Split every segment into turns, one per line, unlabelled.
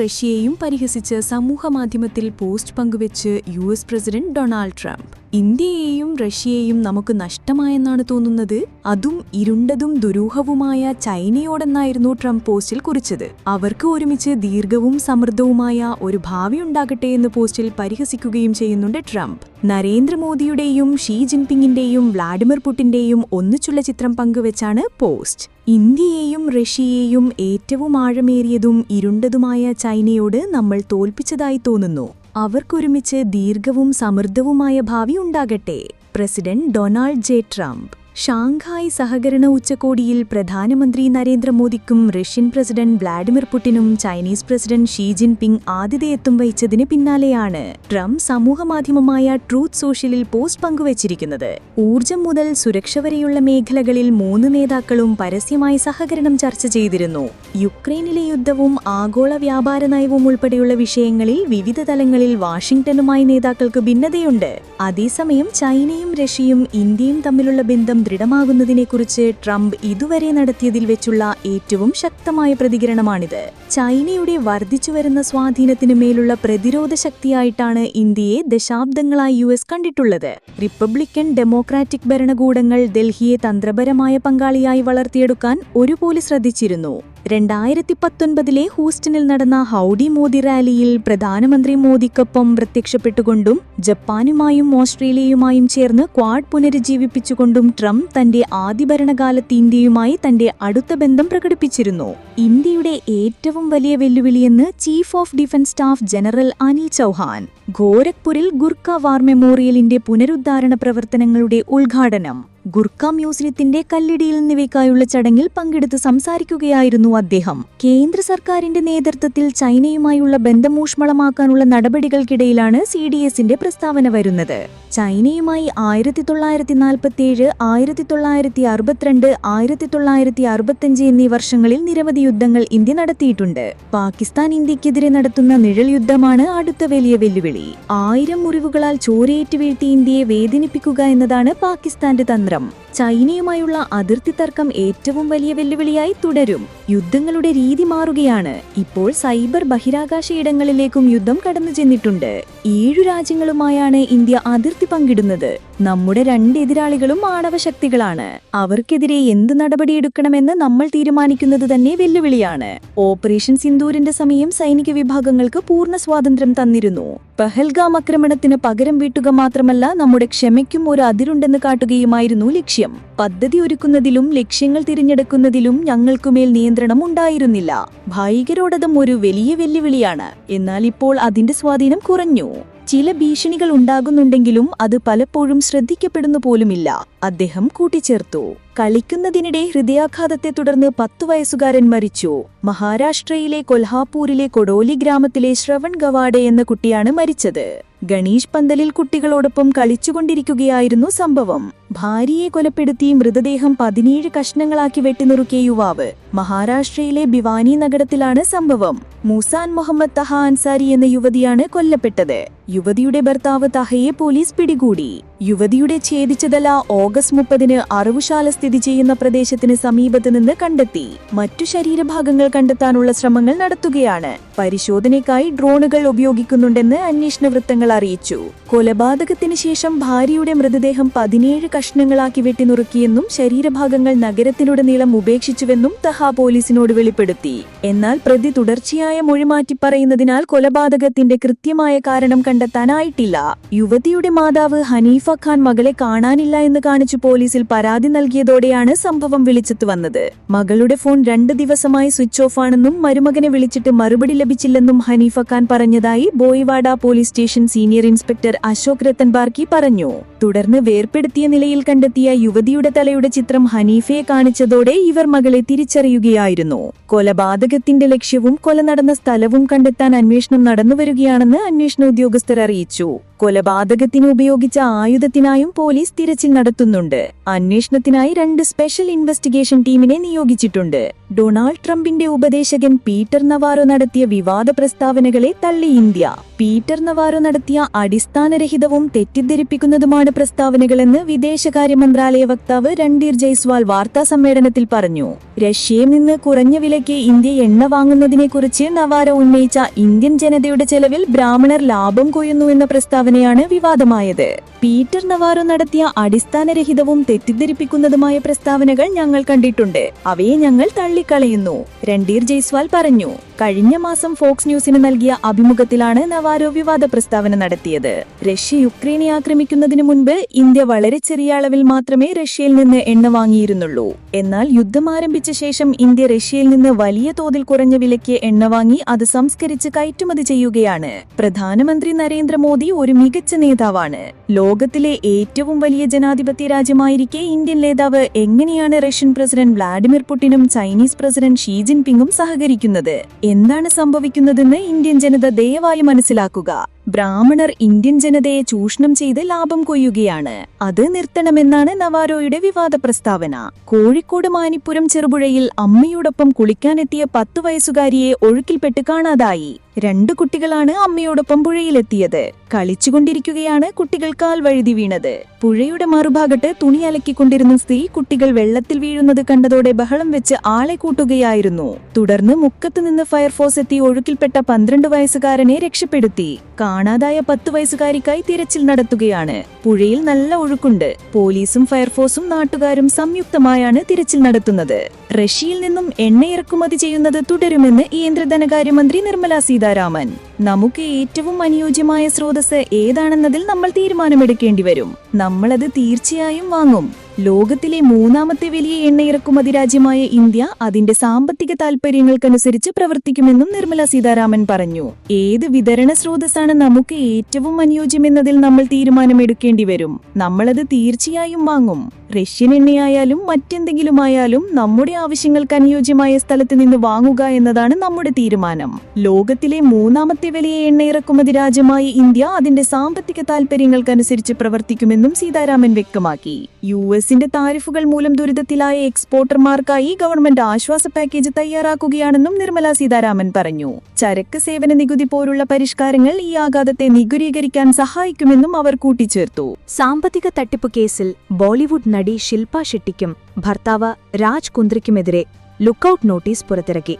റഷ്യയെയും പരിഹസിച്ച് സമൂഹമാധ്യമത്തിൽ പോസ്റ്റ് പങ്കുവെച്ച് U S president Donald Trump. ഇന്ത്യയെയും റഷ്യയെയും നമുക്ക് നഷ്ടമായെന്നാണ് തോന്നുന്നത്. അതും ഇരുണ്ടതും ദുരൂഹവുമായ ചൈനയോടെന്നായിരുന്നു ട്രംപ് പോസ്റ്റിൽ കുറിച്ചത്. അവർക്ക് ഒരുമിച്ച് ദീർഘവും സമൃദ്ധവുമായ ഒരു ഭാവി ഉണ്ടാകട്ടെ എന്ന് പോസ്റ്റിൽ പരിഹസിക്കുകയും ചെയ്യുന്നുണ്ട് ട്രംപ്. നരേന്ദ്രമോദിയുടെയും ഷീ ജിൻപിങ്ങിന്റെയും വ്ളാഡിമിർ പുട്ടിന്റെയും ഒന്നിച്ചുള്ള ചിത്രം പങ്കുവെച്ചാണ് പോസ്റ്റ്. ഇന്ത്യയെയും റഷ്യയെയും ഏറ്റവും ആഴമേറിയതും ഇരുണ്ടതുമായ ചൈനയോട് നമ്മൾ തോൽപ്പിച്ചതായി തോന്നുന്നു. അവർക്കൊരുമിച്ച് ദീർഘവും സമൃദ്ധവുമായ ഭാവി ഉണ്ടാകട്ടെ. President Donald J Trump. Shanghai സഹകരണ ഉച്ചകോടിയിൽ പ്രധാനമന്ത്രി നരേന്ദ്രമോദിക്കും റഷ്യൻ പ്രസിഡന്റ് വ്ളാഡിമിർ പുടിനും ചൈനീസ് പ്രസിഡന്റ് ഷീ ജിൻപിങ് ആതിഥേയത്വം വഹിച്ചതിന് പിന്നാലെയാണ് ട്രംപ് സമൂഹമാധ്യമമായ ട്രൂത്ത് സോഷ്യലിൽ പോസ്റ്റ് പങ്കുവച്ചിരിക്കുന്നത്. ഊർജം മുതൽ സുരക്ഷ വരെയുള്ള മേഖലകളിൽ മൂന്ന് നേതാക്കളും പരസ്യമായി സഹകരണം ചർച്ച ചെയ്തിരുന്നു. യുക്രൈനിലെ യുദ്ധവും ആഗോള വ്യാപാര നയവും ഉൾപ്പെടെയുള്ള വിഷയങ്ങളിൽ വിവിധ തലങ്ങളിൽ വാഷിംഗ്ടണുമായി നേതാക്കൾക്ക് ഭിന്നതയുണ്ട്. അതേസമയം ചൈനയും റഷ്യയും ഇന്ത്യയും തമ്മിലുള്ള ബന്ധം ദൃഢമാകുന്നതിനെക്കുറിച്ച് ട്രംപ് ഇതുവരെ നടത്തിയതിൽ വെച്ചുള്ള ഏറ്റവും ശക്തമായ പ്രതികരണമാണിത്. ചൈനയുടെ വർദ്ധിച്ചുവരുന്ന സ്വാധീനത്തിനു മേലുള്ള പ്രതിരോധ ശക്തിയായിട്ടാണ് ഇന്ത്യയെ ദശാബ്ദങ്ങളായി യു എസ് കണ്ടിട്ടുള്ളത്. റിപ്പബ്ലിക്കൻ ഡെമോക്രാറ്റിക് ഭരണകൂടങ്ങൾ ഡൽഹിയെ തന്ത്രപരമായ പങ്കാളിയായി വളർത്തിയെടുക്കാൻ ഒരുപോലെ ശ്രദ്ധിച്ചിരുന്നു. രണ്ടായിരത്തി പത്തൊൻപതിലെ ഹൂസ്റ്റണിൽ നടന്ന ഹൌഡി മോദി റാലിയിൽ പ്രധാനമന്ത്രി മോദിക്കൊപ്പം പ്രത്യക്ഷപ്പെട്ടുകൊണ്ടും ജപ്പാനുമായും ഓസ്ട്രേലിയയുമായും ചേർന്ന് ക്വാഡ് പുനരുജ്ജീവിപ്പിച്ചുകൊണ്ടും ട്രംപ് തന്റെ ആദ്യ ഭരണകാലത്ത് ഇന്ത്യയുമായി തന്റെ അടുത്ത ബന്ധം പ്രകടിപ്പിച്ചിരുന്നു. ഇന്ത്യയുടെ ഏറ്റവും വലിയ വെല്ലുവിളിയെന്ന് chief of defence staff general Anil Chauhan. ഗോരഖ്പൂരിൽ Gurkha war മെമ്മോറിയലിന്റെ പുനരുദ്ധാരണ പ്രവർത്തനങ്ങളുടെ ഉദ്ഘാടനം. ഗുർഖ മ്യൂസിയത്തിന്റെ കല്ലിടിയിൽ എന്നിവയ്ക്കായുള്ള ചടങ്ങിൽ പങ്കെടുത്ത് സംസാരിക്കുകയായിരുന്നു അദ്ദേഹം. കേന്ദ്ര സർക്കാരിന്റെ നേതൃത്വത്തിൽ ചൈനയുമായുള്ള ബന്ധം ഊഷ്മളമാക്കാനുള്ള നടപടികൾക്കിടയിലാണ് സി ഡി എസിന്റെ പ്രസ്താവന വരുന്നത്. ചൈനയുമായി ആയിരത്തി തൊള്ളായിരത്തി നാൽപ്പത്തിയേഴ് ആയിരത്തി തൊള്ളായിരത്തി അറുപത്തിരണ്ട് ആയിരത്തി തൊള്ളായിരത്തി അറുപത്തിയഞ്ച് എന്നീ വർഷങ്ങളിൽ നിരവധി യുദ്ധങ്ങൾ ഇന്ത്യ നടത്തിയിട്ടുണ്ട്. പാകിസ്ഥാൻ ഇന്ത്യക്കെതിരെ നടത്തുന്ന നിഴൽ യുദ്ധമാണ് അടുത്ത വലിയ വെല്ലുവിളി. ആയിരം മുറിവുകളാൽ ചോരയേറ്റ് വീഴ്ത്തി ഇന്ത്യയെ വേദനിപ്പിക്കുക എന്നതാണ് പാകിസ്ഥാന്റെ തന്ത്രം. ചൈനയുമായുള്ള അതിർത്തി തർക്കം ഏറ്റവും വലിയ വെല്ലുവിളിയായി തുടരും. യുദ്ധങ്ങളുടെ രീതി മാറുകയാണ്. ഇപ്പോൾ സൈബർ ബഹിരാകാശ ഇടങ്ങളിലേക്കും യുദ്ധം കടന്നു ചെന്നിട്ടുണ്ട്. ഏഴു രാജ്യങ്ങളുമായാണ് ഇന്ത്യ അതിർത്തി പങ്കിടുന്നത്. നമ്മുടെ രണ്ട് എതിരാളികളും ആണവ ശക്തികളാണ്. അവർക്കെതിരെ എന്ത് നടപടിയെടുക്കണമെന്ന് നമ്മൾ തീരുമാനിക്കുന്നത് തന്നെ വെല്ലുവിളിയാണ്. ഓപ്പറേഷൻ സിന്ദൂരിന്റെ സമയം സൈനിക വിഭാഗങ്ങൾക്ക് പൂർണ സ്വാതന്ത്ര്യം തന്നിരുന്നു. പഹൽഗാം ആക്രമണത്തിന് പകരം വീട്ടുക മാത്രമല്ല നമ്മുടെ ക്ഷമയ്ക്കും ഒരു അതിരുണ്ടെന്ന് കാട്ടുകയുമായിരുന്നു ലക്ഷ്യം. പദ്ധതി ഒരുക്കുന്നതിലും ലക്ഷ്യങ്ങൾ തിരഞ്ഞെടുക്കുന്നതിലും ഞങ്ങൾക്കുമേൽ നിയന്ത്രണം ഉണ്ടായിരുന്നില്ല ഭായികരോടതും ഒരു വലിയ വെല്ലുവിളിയാണ്. എന്നാൽ ഇപ്പോൾ അതിന്റെ സ്വാധീനം കുറഞ്ഞു. ചില ഭീഷണികൾ ഉണ്ടാകുന്നുണ്ടെങ്കിലും അത് പലപ്പോഴും ശ്രദ്ധിക്കപ്പെടുന്നു പോലുമില്ല. അദ്ദേഹം കൂട്ടിച്ചേർത്തു. കളിക്കുന്നതിനിടെ ഹൃദയാഘാതത്തെ തുടർന്ന് പത്തു വയസ്സുകാരൻ മരിച്ചു. മഹാരാഷ്ട്രയിലെ കൊൽഹാപൂരിലെ കൊടോലി ഗ്രാമത്തിലെ ശ്രവൺ ഗവാഡെ എന്ന കുട്ടിയാണ് മരിച്ചത്. ഗണീഷ് പന്തലിൽ കുട്ടികളോടൊപ്പം കളിച്ചുകൊണ്ടിരിക്കുകയായിരുന്നു സംഭവം. ഭാര്യയെ കൊലപ്പെടുത്തി മൃതദേഹം പതിനേഴ് കഷ്ണങ്ങളാക്കി വെട്ടിനുറുക്കിയ യുവാവ് മഹാരാഷ്ട്രയിലെ ഭിവാനി നഗരത്തിലാണ് സംഭവം. മൂസാൻ മുഹമ്മദ് തഹ അൻസാരി എന്ന യുവതിയാണ് കൊല്ലപ്പെട്ടത്. യുവതിയുടെ ഭർത്താവ് തഹയെ പോലീസ് പിടികൂടി. യുവതിയുടെ ഛേദിച്ചതല ഓഗസ്റ്റ് മുപ്പതിന് അറിവുശാല സ്ഥിതി ചെയ്യുന്ന പ്രദേശത്തിന് സമീപത്ത് നിന്ന് കണ്ടെത്തി. മറ്റു ശരീരഭാഗങ്ങൾ കണ്ടെത്താനുള്ള ശ്രമങ്ങൾ നടത്തുകയാണ്. പരിശോധനയ്ക്കായി ഡ്രോണുകൾ ഉപയോഗിക്കുന്നുണ്ടെന്ന് അന്വേഷണ വൃത്തങ്ങൾ അറിയിച്ചു. കൊലപാതകത്തിന് ശേഷം ഭാര്യയുടെ മൃതദേഹം പതിനേഴ് കഷ്ണങ്ങളാക്കി വെട്ടിനുറുക്കിയെന്നും ശരീരഭാഗങ്ങൾ നഗരത്തിലുടനീളം ഉപേക്ഷിച്ചുവെന്നും തഹ പോലീസിനോട് വെളിപ്പെടുത്തി. എന്നാൽ പ്രതി തുടർച്ചയായ മൊഴിമാറ്റി പറയുന്നതിനാൽ കൊലപാതകത്തിന്റെ കൃത്യമായ കാരണം കണ്ടെത്താനായിട്ടില്ല. യുവതിയുടെ മാതാവ് ഹനീഫ ഖാൻ മകളെ കാണാനില്ല എന്ന് കാണിച്ചു പോലീസിൽ പരാതി നൽകിയതോടെയാണ് സംഭവം വിളിച്ചെത്തു വന്നത്. മകളുടെ ഫോൺ രണ്ട് ദിവസമായി സ്വിച്ച് ഓഫ് ആണെന്നും മരുമകനെ വിളിച്ചിട്ട് മറുപടി ലഭിച്ചില്ലെന്നും ഹനീഫ ഖാൻ പറഞ്ഞതായി Bhoiwada police station senior inspector Ashok Ratan Barki പറഞ്ഞു. തുടർന്ന് വേർപ്പെടുത്തിയ നിലയിൽ കണ്ടെത്തിയ യുവതിയുടെ തലയുടെ ചിത്രം ഹനീഫയെ കാണിച്ചതോടെ ഇവർ മകളെ തിരിച്ചറിയുകയായിരുന്നു. കൊലപാതകത്തിന്റെ ലക്ഷ്യവും കൊല നടന്ന സ്ഥലവും കണ്ടെത്താൻ അന്വേഷണം നടന്നുവരികയാണെന്ന് അന്വേഷണ ഉദ്യോഗസ്ഥർ അറിയിച്ചു. കൊലപാതകത്തിന് ഉപയോഗിച്ച ആയുധത്തിനായും പോലീസ് തിരച്ചിൽ നടത്തുന്നുണ്ട്. അന്വേഷണത്തിനായി രണ്ട് സ്പെഷ്യൽ ഇൻവെസ്റ്റിഗേഷൻ ടീമിനെ നിയോഗിച്ചിട്ടുണ്ട്. ഡൊണാൾഡ് ട്രംപിന്റെ ഉപദേശകൻ പീറ്റർ നവാരോ നടത്തിയ വിവാദ പ്രസ്താവനകളെ തള്ളി ഇന്ത്യ. പീറ്റർ നവാരോ നടത്തിയ അടിസ്ഥാനരഹിതവും തെറ്റിദ്ധരിപ്പിക്കുന്നതുമാണ് പ്രസ്താവനകളെന്ന് വിദേശകാര്യ മന്ത്രാലയ വക്താവ് രൺധീർ ജയ്സ്വാൾ വാർത്താ സമ്മേളനത്തിൽ പറഞ്ഞു. റഷ്യയിൽ നിന്ന് കുറഞ്ഞ വിലയ്ക്ക് ഇന്ത്യ എണ്ണ വാങ്ങുന്നതിനെക്കുറിച്ച് നവാരോ ഉന്നയിച്ച ഇന്ത്യൻ ജനതയുടെ ചെലവിൽ ബ്രാഹ്മണർ ലാഭം കൊയ്യുന്നു എന്ന പ്രസ്താവനയാണ് വിവാദമായത്. പീറ്റർ നവാറോ നടത്തിയ അടിസ്ഥാനരഹിതവും തെറ്റിദ്ധരിപ്പിക്കുന്നതുമായ പ്രസ്താവനകൾ ഞങ്ങൾ കണ്ടിട്ടുണ്ട്. അവയെ ഞങ്ങൾ തള്ളിക്കളയുന്നു. രൺധീർ ജയ്സ്വാൾ പറഞ്ഞു കഴിഞ്ഞ മാസം ഫോക്സ് ന്യൂസിന് നൽകിയ അഭിമുഖത്തിലാണ് നവാരോ വിവാദ പ്രസ്താവന നടത്തിയത്. റഷ്യ യുക്രൈനെ ആക്രമിക്കുന്നതിന് മുൻപ് ഇന്ത്യ വളരെ ചെറിയ അളവിൽ മാത്രമേ റഷ്യയിൽ നിന്ന് എണ്ണ വാങ്ങിയിരുന്നുള്ളൂ. എന്നാൽ യുദ്ധം ആരംഭിച്ച ശേഷം ഇന്ത്യ റഷ്യയിൽ നിന്ന് വലിയ തോതിൽ കുറഞ്ഞ വിലയ്ക്ക് എണ്ണ വാങ്ങി അത് സംസ്കരിച്ച് കയറ്റുമതി ചെയ്യുകയാണ്. പ്രധാനമന്ത്രി നരേന്ദ്രമോദി ഒരു മികച്ച നേതാവാണ്. ലോകത്തിലെ ഏറ്റവും വലിയ ജനാധിപത്യ രാജ്യമായിരിക്കെ ഇന്ത്യൻ നേതാവ് എങ്ങനെയാണ് റഷ്യൻ പ്രസിഡന്റ് വ്ളാഡിമിർ പുടിനും ചൈനീസ് പ്രസിഡന്റ് ഷീ ജിൻപിങ്ങും സഹകരിക്കുന്നത്? എന്താണ് സംഭവിക്കുന്നതെന്ന് ഇന്ത്യൻ ജനത ദയവായി മനസ്സിലാക്കുക. ബ്രാഹ്മണർ ഇന്ത്യൻ ജനതയെ ചൂഷണം ചെയ്ത് ലാഭം കൊയ്യുകയാണ്. അത് നിർത്തണമെന്നാണ് നവാരോയുടെ വിവാദ പ്രസ്താവന. കോഴിക്കോട് മാനിപ്പുരം ചെറുപുഴയിൽ അമ്മയോടൊപ്പം കുളിക്കാനെത്തിയ പത്തു വയസ്സുകാരിയെ ഒഴുക്കിൽപ്പെട്ട് കാണാതായി. രണ്ടു കുട്ടികളാണ് അമ്മയോടൊപ്പം പുഴയിലെത്തിയത്. കളിച്ചുകൊണ്ടിരിക്കുകയാണ് കുട്ടികൾ കാൽ വഴുതി വീണത്. പുഴയുടെ മറുഭാഗത്ത് തുണി അലക്കിക്കൊണ്ടിരുന്ന സ്ത്രീ കുട്ടികൾ വെള്ളത്തിൽ വീഴുന്നത് കണ്ടതോടെ ബഹളം വെച്ച് ആളെ കൂട്ടുകയായിരുന്നു. തുടർന്ന് മുക്കത്ത് നിന്ന് ഫയർഫോഴ്സ് എത്തി ഒഴുക്കിൽപ്പെട്ട പന്ത്രണ്ട് വയസ്സുകാരനെ രക്ഷപ്പെടുത്തി. കാണാതായ പത്ത് വയസ്സുകാരിക്കായി തിരച്ചിൽ നടത്തുകയാണ്. പുഴയിൽ നല്ല ഒഴുക്കുണ്ട്. പോലീസും ഫയർഫോഴ്സും നാട്ടുകാരും സംയുക്തമായാണ് തിരച്ചിൽ നടത്തുന്നത്. റഷ്യയിൽ നിന്നും എണ്ണ ഇറക്കുമതി ചെയ്യുന്നത് തുടരുമെന്ന് കേന്ദ്ര ധനകാര്യമന്ത്രി നിർമ്മല സീതാരാമൻ. നമുക്ക് ഏറ്റവും അനുയോജ്യമായ സ്രോതസ് ഏതാണെന്നതിൽ നമ്മൾ തീരുമാനമെടുക്കേണ്ടി വരും നമ്മളത് തീർച്ചയായും വാങ്ങും. ലോകത്തിലെ മൂന്നാമത്തെ വലിയ എണ്ണ ഇറക്കുമതി രാജ്യമായ ഇന്ത്യ അതിന്റെ സാമ്പത്തിക താൽപര്യങ്ങൾക്കനുസരിച്ച് പ്രവർത്തിക്കുമെന്നും നിർമ്മല സീതാരാമൻ പറഞ്ഞു. ഏത് വിതരണ സ്രോതസ്സാണ് നമുക്ക് ഏറ്റവും അനുയോജ്യമെന്നതിൽ നമ്മൾ തീരുമാനമെടുക്കേണ്ടി വരും? നമ്മളത് തീർച്ചയായും വാങ്ങും. റഷ്യൻ എണ്ണയായാലും മറ്റെന്തെങ്കിലുമായാലും നമ്മുടെ ആവശ്യങ്ങൾക്ക് അനുയോജ്യമായ സ്ഥലത്ത് നിന്ന് വാങ്ങുക എന്നതാണ് നമ്മുടെ തീരുമാനം. ലോകത്തിലെ മൂന്നാമത്തെ വലിയ എണ്ണ ഇറക്കുമതി രാജ്യമായ ഇന്ത്യ അതിന്റെ സാമ്പത്തിക താൽപര്യങ്ങൾക്കനുസരിച്ച് പ്രവർത്തിക്കുമെന്നും സീതാരാമൻ വ്യക്തമാക്കി. യു എസിന്റെ താരിഫുകൾ മൂലം ദുരിതത്തിലായ എക്സ്പോർട്ടർമാർക്കായി ഗവൺമെന്റ് ആശ്വാസ പാക്കേജ് തയ്യാറാക്കുകയാണെന്നും നിർമ്മല സീതാരാമൻ പറഞ്ഞു. ചരക്ക് സേവന നികുതി പോലുള്ള പരിഷ്കാരങ്ങൾ ഈ ആഘാതത്തെ നികുരീകരിക്കാൻ സഹായിക്കുമെന്നും അവർ കൂട്ടിച്ചേർത്തു.
സാമ്പത്തിക തട്ടിപ്പ് കേസിൽ ബോളിവുഡ് നടി ശിൽപ ഷെട്ടിക്കും ഭർത്താവ് രാജ് കുന്ദ്രയ്ക്കുമെതിരെ ലുക്കൌട്ട് നോട്ടീസ് പുറത്തിറക്കി.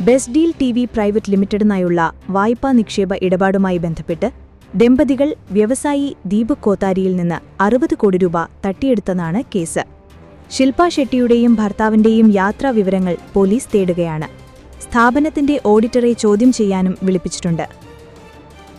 Best deal T V private ലിമിറ്റഡിനായുള്ള വായ്പാ നിക്ഷേപ ഇടപാടുമായി ബന്ധപ്പെട്ട് ദമ്പതികൾ വ്യവസായി ദീപക് കോത്താരിയിൽ നിന്ന് അറുപത് കോടി രൂപ തട്ടിയെടുത്തെന്നാണ് കേസ്. ശില്പ ഷെട്ടിയുടെയും ഭർത്താവിന്റെയും യാത്രാ വിവരങ്ങൾ പോലീസ് തേടുകയാണ്. സ്ഥാപനത്തിന്റെ ഓഡിറ്ററെ ചോദ്യം ചെയ്യാനും വിളിപ്പിച്ചിട്ടുണ്ട്.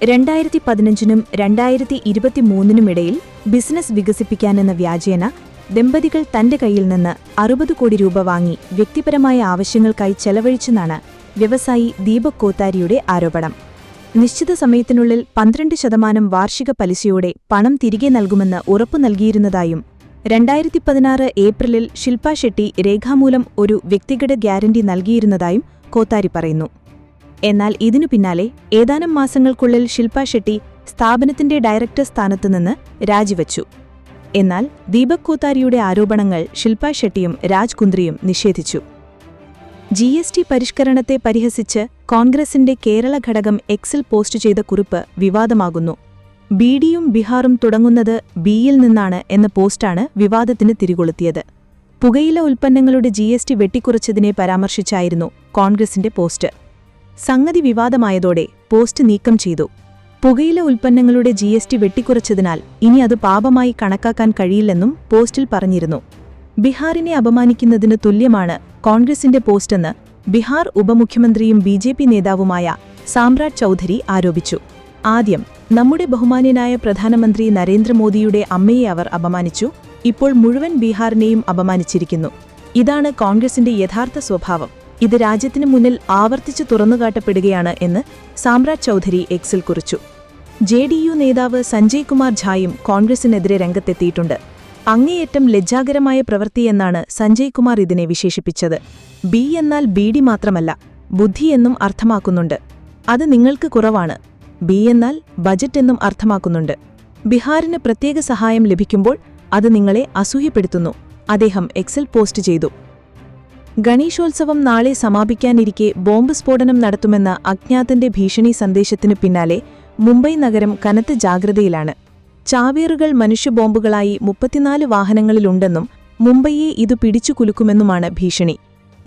രണ്ടായിരത്തി പതിനഞ്ചിനും രണ്ടായിരത്തി ഇരുപത്തിമൂന്നിനുമിടയിൽ ബിസിനസ് വികസിപ്പിക്കാനെന്ന വ്യാജേന ദമ്പതികൾ തന്റെ കയ്യിൽ നിന്ന് അറുപത് കോടി രൂപ വാങ്ങി വ്യക്തിപരമായ ആവശ്യങ്ങൾക്കായി ചെലവഴിച്ചെന്നാണ് വ്യവസായി ദീപക് കോത്താരിയുടെ ആരോപണം. നിശ്ചിത സമയത്തിനുള്ളിൽ പന്ത്രണ്ട് ശതമാനം വാർഷിക പലിശയോടെ പണം തിരികെ നൽകുമെന്ന് ഉറപ്പു നൽകിയിരുന്നതായും രണ്ടായിരത്തി പതിനാറ് ഏപ്രിലിൽ ശിൽപ ഷെട്ടി രേഖാമൂലം ഒരു വ്യക്തിഗത ഗ്യാരണ്ടി നൽകിയിരുന്നതായും കോത്താരി പറയുന്നു. എന്നാൽ ഇതിനു പിന്നാലെ ഏതാനും മാസങ്ങൾക്കുള്ളിൽ ശിൽപ ഷെട്ടി സ്ഥാപനത്തിന്റെ ഡയറക്ടർ സ്ഥാനത്തുനിന്ന് രാജിവച്ചു. എന്നാൽ ദീപക് കോത്താരിയുടെ ആരോപണങ്ങൾ ശിൽപ ഷെട്ടിയും രാജ്കുന്ദ്രിയും നിഷേധിച്ചു. ജി എസ് ടി പരിഷ്കരണത്തെ പരിഹസിച്ച് കോൺഗ്രസിന്റെ കേരള ഘടകം എക്സിൽ പോസ്റ്റ് ചെയ്ത കുറിപ്പ് വിവാദമാകുന്നു. ബിഡിയും ബിഹാറും തുടങ്ങുന്നത് ബിയിൽ നിന്നാണ് എന്ന പോസ്റ്റാണ് വിവാദത്തിന് തിരികൊളുത്തിയത്. പുകയില ഉൽപ്പന്നങ്ങളുടെ ജി എസ് ടി വെട്ടിക്കുറച്ചതിനെ പരാമർശിച്ചായിരുന്നു കോൺഗ്രസിന്റെ പോസ്റ്റ്. സംഗതി വിവാദമായതോടെ പോസ്റ്റ് നീക്കം ചെയ്തു. പുകയില ഉൽപ്പന്നങ്ങളുടെ ജി എസ് ടി വെട്ടിക്കുറച്ചതിനാൽ ഇനി അത് പാപമായി കണക്കാക്കാൻ കഴിയില്ലെന്നും പോസ്റ്റിൽ പറഞ്ഞിരുന്നു. ബിഹാറിനെ അപമാനിക്കുന്നതിന് തുല്യമാണ് കോൺഗ്രസിന്റെ പോസ്റ്റെന്ന് ബിഹാർ ഉപമുഖ്യമന്ത്രിയും ബി ജെ പി നേതാവുമായ സാമ്രാട് ചൌധരി ആരോപിച്ചു. ആദ്യം നമ്മുടെ ബഹുമാന്യനായ പ്രധാനമന്ത്രി നരേന്ദ്രമോദിയുടെ അമ്മയെ അവർ അപമാനിച്ചു ഇപ്പോൾ മുഴുവൻ ബീഹാറിനെയും അപമാനിച്ചിരിക്കുന്നു. ഇതാണ് കോൺഗ്രസിന്റെ യഥാർത്ഥ സ്വഭാവം. ഇത് രാജ്യത്തിന് മുന്നിൽ ആവർത്തിച്ചു തുറന്നുകാട്ടപ്പെടുകയാണ് എന്ന് സാമ്രാട് ചൌധരി എക്സിൽ കുറിച്ചു. ജെ നേതാവ് സഞ്ജയ് കുമാർ ഝായും കോൺഗ്രസിനെതിരെ രംഗത്തെത്തിയിട്ടുണ്ട്. അങ്ങേയറ്റം ലജ്ജാകരമായ പ്രവൃത്തിയെന്നാണ് സഞ്ജയ് കുമാർ ഇതിനെ വിശേഷിപ്പിച്ചത്. ബി എന്നാൽ ബീഡി മാത്രമല്ല ബുദ്ധി എന്നും അർത്ഥമാക്കുന്നുണ്ട്. അത് നിങ്ങൾക്ക് കുറവാണ്. ബി എന്നാൽ ബജറ്റ് എന്നും അർത്ഥമാക്കുന്നുണ്ട്. ബിഹാറിന് പ്രത്യേക സഹായം ലഭിക്കുമ്പോൾ അത് നിങ്ങളെ അസൂയപ്പെടുത്തുന്നു. അദ്ദേഹം എക്സൽ പോസ്റ്റ് ചെയ്തു. ഗണേശോത്സവം നാളെ സമാപിക്കാനിരിക്കെ ബോംബ് സ്ഫോടനം നടത്തുമെന്ന അജ്ഞാതന്റെ ഭീഷണി സന്ദേശത്തിനു പിന്നാലെ മുംബൈ നഗരം കനത്ത ജാഗ്രതയിലാണ്. ചാവേറുകൾ മനുഷ്യബോംബുകളായി മുപ്പത്തിനാല് വാഹനങ്ങളിലുണ്ടെന്നും മുംബൈയെ ഇത് പിടിച്ചു കുലുക്കുമെന്നുമാണ് ഭീഷണി.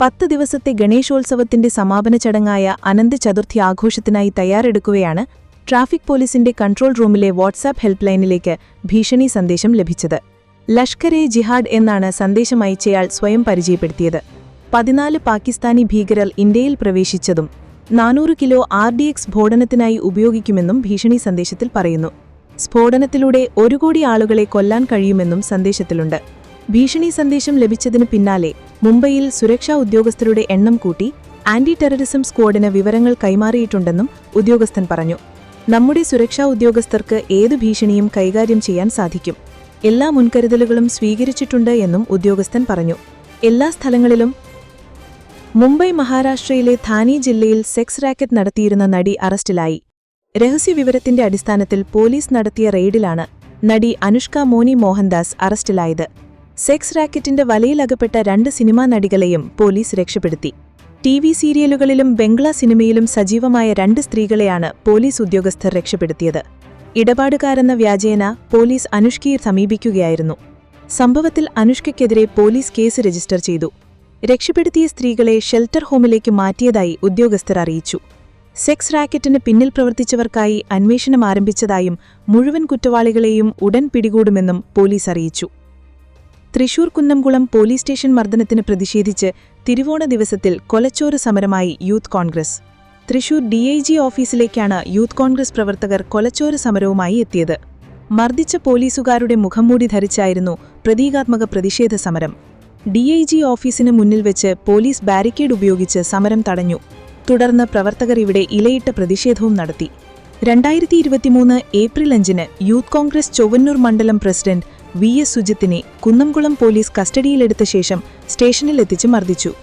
പത്ത് ദിവസത്തെ ഗണേശോത്സവത്തിന്റെ സമാപന ചടങ്ങായ അനന്ത് ചതുർത്ഥി ആഘോഷത്തിനായി തയ്യാറെടുക്കുകയാണ് ട്രാഫിക് പോലീസിന്റെ കൺട്രോൾ റൂമിലെ വാട്സാപ്പ് ഹെൽപ്പ് ലൈനിലേക്ക് ഭീഷണി സന്ദേശം ലഭിച്ചത്. ലഷ്കർ എ ജിഹാഡ് എന്നാണ് സന്ദേശം അയച്ചയാൾ സ്വയം പരിചയപ്പെടുത്തിയത്. പതിനാല് പാകിസ്ഥാനി ഭീകരർ ഇന്ത്യയിൽ പ്രവേശിച്ചതും നാനൂറ് കിലോ ആർ ഡി എക്സ് സ്ഫോടനത്തിനായി ഉപയോഗിക്കുമെന്നും ഭീഷണി സന്ദേശത്തിൽ പറയുന്നു. സ്ഫോടനത്തിലൂടെ ഒരു കോടി ആളുകളെ കൊല്ലാൻ കഴിയുമെന്നും സന്ദേശത്തിലുണ്ട്. ഭീഷണി സന്ദേശം ലഭിച്ചതിന് പിന്നാലെ മുംബൈയിൽ സുരക്ഷാ ഉദ്യോഗസ്ഥരുടെ എണ്ണം കൂട്ടി ആന്റി ടെററിസം സ്ക്വാഡിന് വിവരങ്ങൾ കൈമാറിയിട്ടുണ്ടെന്നും ഉദ്യോഗസ്ഥൻ പറഞ്ഞു. നമ്മുടെ സുരക്ഷാ ഉദ്യോഗസ്ഥർക്ക് ഏതു ഭീഷണിയും കൈകാര്യം ചെയ്യാൻ സാധിക്കും. എല്ലാ മുൻകരുതലുകളും സ്വീകരിച്ചിട്ടുണ്ട് എന്നും ഉദ്യോഗസ്ഥൻ പറഞ്ഞു. എല്ലാ സ്ഥലങ്ങളിലും മുംബൈ മഹാരാഷ്ട്രയിലെ ധാനി ജില്ലയിൽ സെക്സ് റാക്കറ്റ് നടത്തിയിരുന്ന നടി അറസ്റ്റിലായി. രഹസ്യവിവരത്തിന്റെ അടിസ്ഥാനത്തിൽ പോലീസ് നടത്തിയ റെയ്ഡിലാണ് നടി അനുഷ്ക മോനി മോഹൻദാസ് അറസ്റ്റിലായത്. സെക്സ് റാക്കറ്റിന്റെ വലയിലകപ്പെട്ട രണ്ട് സിനിമാ നടികളെയും പോലീസ് രക്ഷപ്പെടുത്തി. ടി വി സീരിയലുകളിലും ബംഗ്ല സിനിമയിലും സജീവമായ രണ്ട് സ്ത്രീകളെയാണ് പോലീസ് ഉദ്യോഗസ്ഥർ രക്ഷപ്പെടുത്തിയത്. ഇടപാടുകാരെന്ന വ്യാജേന പോലീസ് അനുഷ്കയെ സമീപിക്കുകയായിരുന്നു. സംഭവത്തിൽ അനുഷ്കയ്ക്കെതിരെ പോലീസ് കേസ് രജിസ്റ്റർ ചെയ്തു. രക്ഷപ്പെടുത്തിയ സ്ത്രീകളെ ഷെൽട്ടർ ഹോമിലേക്ക് മാറ്റിയതായി ഉദ്യോഗസ്ഥർ അറിയിച്ചു. സെക്സ് റാക്കറ്റിന് പിന്നിൽ പ്രവർത്തിച്ചവർക്കായി അന്വേഷണം ആരംഭിച്ചതായും മുഴുവൻ കുറ്റവാളികളെയും ഉടൻ പിടികൂടുമെന്നും പോലീസ് അറിയിച്ചു. തൃശൂർ കുന്നംകുളം പോലീസ് സ്റ്റേഷൻ മർദ്ദനത്തിന് പ്രതിഷേധിച്ച് തിരുവോണ ദിവസത്തിൽ കൊലച്ചോറ് സമരമായി youth Congress. Thrissur D I G ഓഫീസിലേക്കാണ് യൂത്ത് കോൺഗ്രസ് പ്രവർത്തകർ കൊലച്ചോറ് സമരവുമായി എത്തിയത്. മർദ്ദിച്ച പോലീസുകാരുടെ മുഖംമൂടി ധരിച്ചായിരുന്നു പ്രതീകാത്മക പ്രതിഷേധ സമരം. ഡി ഐ ജി ഓഫീസിന് മുന്നിൽ വെച്ച് പോലീസ് ബാരിക്കേഡ് ഉപയോഗിച്ച് സമരം തടഞ്ഞു. തുടർന്ന് പ്രവർത്തകർ ഇവിടെ ഇലയിട്ട പ്രതിഷേധവും നടത്തി. രണ്ടായിരത്തി ഇരുപത്തിമൂന്ന് ഏപ്രിൽ അഞ്ചിന് യൂത്ത് കോൺഗ്രസ് ചൊവ്വന്നൂർ മണ്ഡലം പ്രസിഡന്റ് വി എസ് സുജിത്തിനെ കുന്നംകുളം പോലീസ് കസ്റ്റഡിയിലെടുത്ത ശേഷം സ്റ്റേഷനിലെത്തിച്ച് മർദ്ദിച്ചു.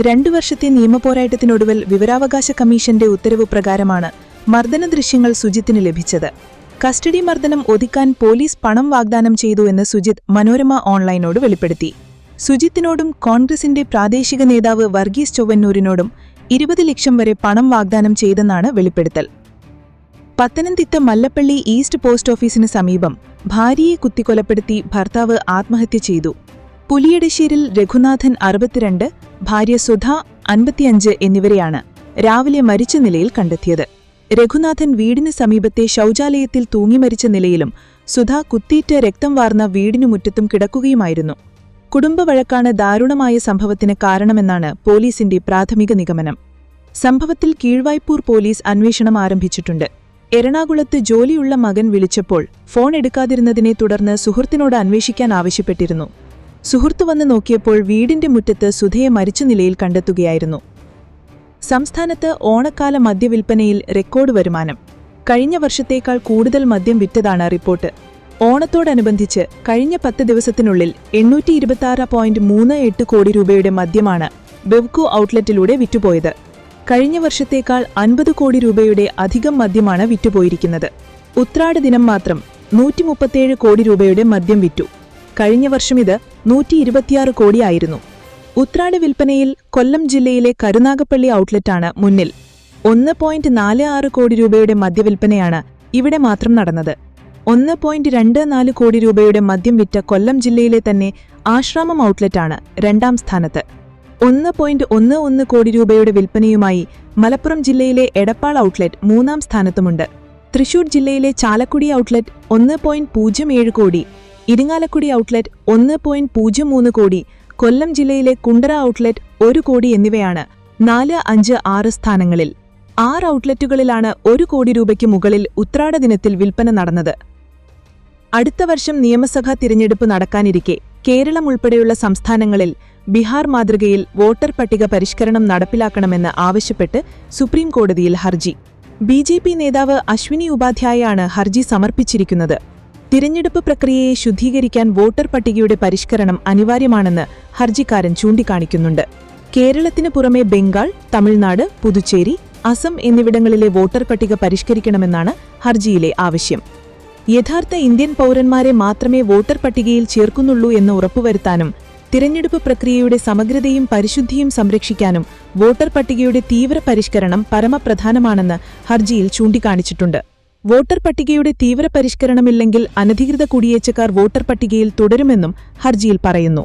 രണ്ടു വർഷത്തെ നിയമപോരാട്ടത്തിനൊടുവിൽ വിവരാവകാശ കമ്മീഷന്റെ ഉത്തരവ് പ്രകാരമാണ് മർദ്ദന ദൃശ്യങ്ങൾ സുജിത്തിന് ലഭിച്ചത്. കസ്റ്റഡി മർദ്ദനം ഒതുക്കാൻ പോലീസ് പണം വാഗ്ദാനം ചെയ്തു എന്ന് സുജിത് മനോരമ ഓൺലൈനോട് വെളിപ്പെടുത്തി. സുജിത്തിനോടും കോൺഗ്രസിന്റെ പ്രാദേശിക നേതാവ് വർഗീസ് ചൊവ്വന്നൂരിനോടും ഇരുപത് ലക്ഷം വരെ പണം വാഗ്ദാനം ചെയ്തെന്നാണ് വെളിപ്പെടുത്തൽ. പത്തനംതിട്ട മല്ലപ്പള്ളി ഈസ്റ്റ് പോസ്റ്റ് ഓഫീസിന് സമീപം ഭാര്യയെ കുത്തിക്കൊലപ്പെടുത്തി ഭർത്താവ് ആത്മഹത്യ ചെയ്തു. പുലിയടശ്ശേരിൽ രഘുനാഥൻ അറുപത്തിരണ്ട് ഭാര്യ സുധ അൻപത്തിയഞ്ച് എന്നിവരെയാണ് രാവിലെ മരിച്ച നിലയിൽ കണ്ടെത്തിയത്. രഘുനാഥൻ വീടിന് സമീപത്തെ ശൗചാലയത്തിൽ തൂങ്ങിമരിച്ച നിലയിലും സുധ കുത്തിയിട്ട് രക്തം വാർന്ന വീടിനു മുറ്റത്തും കിടക്കുകയുമായിരുന്നു. കുടുംബവഴക്കാണ് ദാരുണമായ സംഭവത്തിന് കാരണമെന്നാണ് പോലീസിന്റെ പ്രാഥമിക നിഗമനം. സംഭവത്തിൽ കീഴ്വായ്പൂർ പോലീസ് അന്വേഷണം ആരംഭിച്ചിട്ടുണ്ട്. എറണാകുളത്ത് ജോലിയുള്ള മകൻ വിളിച്ചപ്പോൾ ഫോൺ എടുക്കാതിരുന്നതിനെ തുടർന്ന് സുഹൃത്തിനോട് അന്വേഷിക്കാൻ ആവശ്യപ്പെട്ടിരുന്നു. സുഹൃത്ത് വന്ന് നോക്കിയപ്പോൾ വീടിന്റെ മുറ്റത്ത് സുധയെ മരിച്ച നിലയിൽ കണ്ടെത്തുകയായിരുന്നു. സംസ്ഥാനത്ത് ഓണക്കാല മദ്യവിൽപ്പനയിൽ റെക്കോർഡ് വരുമാനം. കഴിഞ്ഞ വർഷത്തേക്കാൾ കൂടുതൽ മദ്യം വിറ്റതാണ് റിപ്പോർട്ട്. ഓണത്തോടനുബന്ധിച്ച് കഴിഞ്ഞ പത്ത് ദിവസത്തിനുള്ളിൽ എണ്ണൂറ്റി ഇരുപത്തിയാറ് പോയിന്റ് മൂന്ന് എട്ട് കോടി രൂപയുടെ മദ്യമാണ് ബെവ്കോ ഔട്ട്ലെറ്റിലൂടെ വിറ്റുപോയത്. കഴിഞ്ഞ വർഷത്തേക്കാൾ അൻപത് കോടി രൂപയുടെ അധികം മദ്യമാണ് വിറ്റുപോയിരിക്കുന്നത്. ഉത്രാട ദിനം മാത്രം നൂറ്റി മുപ്പത്തേഴ് കോടി രൂപയുടെ മദ്യം വിറ്റു. കഴിഞ്ഞ വർഷം ഇത് നൂറ്റി ഇരുപത്തിയാറ് കോടിയായിരുന്നു ഉത്രാട വിൽപ്പനയിൽ കൊല്ലം ജില്ലയിലെ കരുനാഗപ്പള്ളി ഔട്ട്ലെറ്റാണ് മുന്നിൽ. ഒന്ന് പോയിന്റ് നാല് ആറ് കോടി രൂപയുടെ മദ്യവിൽപ്പനയാണ് ഇവിടെ മാത്രം നടന്നത്. ഒന്ന് പോയിന്റ് രണ്ട് നാല് കോടി രൂപയുടെ മദ്യം വിറ്റ കൊല്ലം ജില്ലയിലെ തന്നെ ആശ്രാമം ഔട്ട്ലെറ്റാണ് രണ്ടാം സ്ഥാനത്ത്. ഒന്ന് പോയിന്റ് ഒന്ന് ഒന്ന് കോടി രൂപയുടെ വിൽപ്പനയുമായി മലപ്പുറം ജില്ലയിലെ എടപ്പാൾ ഔട്ട്ലെറ്റ് മൂന്നാം സ്ഥാനത്തുമുണ്ട്. തൃശൂർ ജില്ലയിലെ ചാലക്കുടി ഔട്ട്ലെറ്റ് ഒന്ന് പോയിന്റ് പൂജ്യം ഏഴ് കോടി ഇരിങ്ങാലക്കുടി ഔട്ട്ലെറ്റ് ഒന്ന് പോയിന്റ് പൂജ്യം മൂന്ന് കോടി കൊല്ലം ജില്ലയിലെ കുണ്ടറ ഔട്ട്ലെറ്റ് ഒരു കോടി എന്നിവയാണ് നാല് അഞ്ച് ആറ് സ്ഥാനങ്ങളിൽ. ആറ് ഔട്ട്ലെറ്റുകളിലാണ് ഒരു കോടി രൂപയ്ക്ക് മുകളിൽ ഉത്രാട ദിനത്തിൽ വിൽപ്പന നടന്നത്. അടുത്ത വർഷം നിയമസഭാ തിരഞ്ഞെടുപ്പ് നടക്കാനിരിക്കെ കേരളം ഉൾപ്പെടെയുള്ള സംസ്ഥാനങ്ങളിൽ ബീഹാർ മാതൃകയിൽ വോട്ടർ പട്ടിക പരിഷ്കരണം നടപ്പിലാക്കണമെന്ന് ആവശ്യപ്പെട്ട് സുപ്രീം കോടതിയിൽ ഹർജി. ബി ജെ പി നേതാവ് അശ്വിനി ഉപാധ്യായാണ് ഹർജി സമർപ്പിച്ചിരിക്കുന്നത്. തിരഞ്ഞെടുപ്പ് പ്രക്രിയയെ ശുദ്ധീകരിക്കാൻ വോട്ടർ പട്ടികയുടെ പരിഷ്കരണം അനിവാര്യമാണെന്ന് ഹർജിക്കാരൻ ചൂണ്ടിക്കാണിക്കുന്നുണ്ട്. കേരളത്തിന് പുറമെ ബംഗാൾ തമിഴ്നാട് പുതുച്ചേരി
അസം എന്നിവിടങ്ങളിലെ വോട്ടർ പട്ടിക പരിഷ്കരിക്കണമെന്നാണ് ഹർജിയിലെ ആവശ്യം. യഥാർത്ഥ ഇന്ത്യൻ പൗരന്മാരെ മാത്രമേ വോട്ടർ പട്ടികയിൽ ചേർക്കുന്നുള്ളൂ എന്ന് ഉറപ്പുവരുത്താനും തിരഞ്ഞെടുപ്പ് പ്രക്രിയയുടെ സമഗ്രതയും പരിശുദ്ധിയും സംരക്ഷിക്കാനും വോട്ടർ പട്ടികയുടെ തീവ്ര പരിഷ്കരണം പരമപ്രധാനമാണെന്ന് ഹർജിയിൽ ചൂണ്ടിക്കാണിച്ചിട്ടുണ്ട്. വോട്ടർ പട്ടികയുടെ തീവ്ര പരിഷ്കരണമില്ലെങ്കിൽ അനധികൃത കുടിയേറ്റക്കാർ വോട്ടർ പട്ടികയിൽ തുടരുമെന്നും ഹർജിയിൽ പറയുന്നു.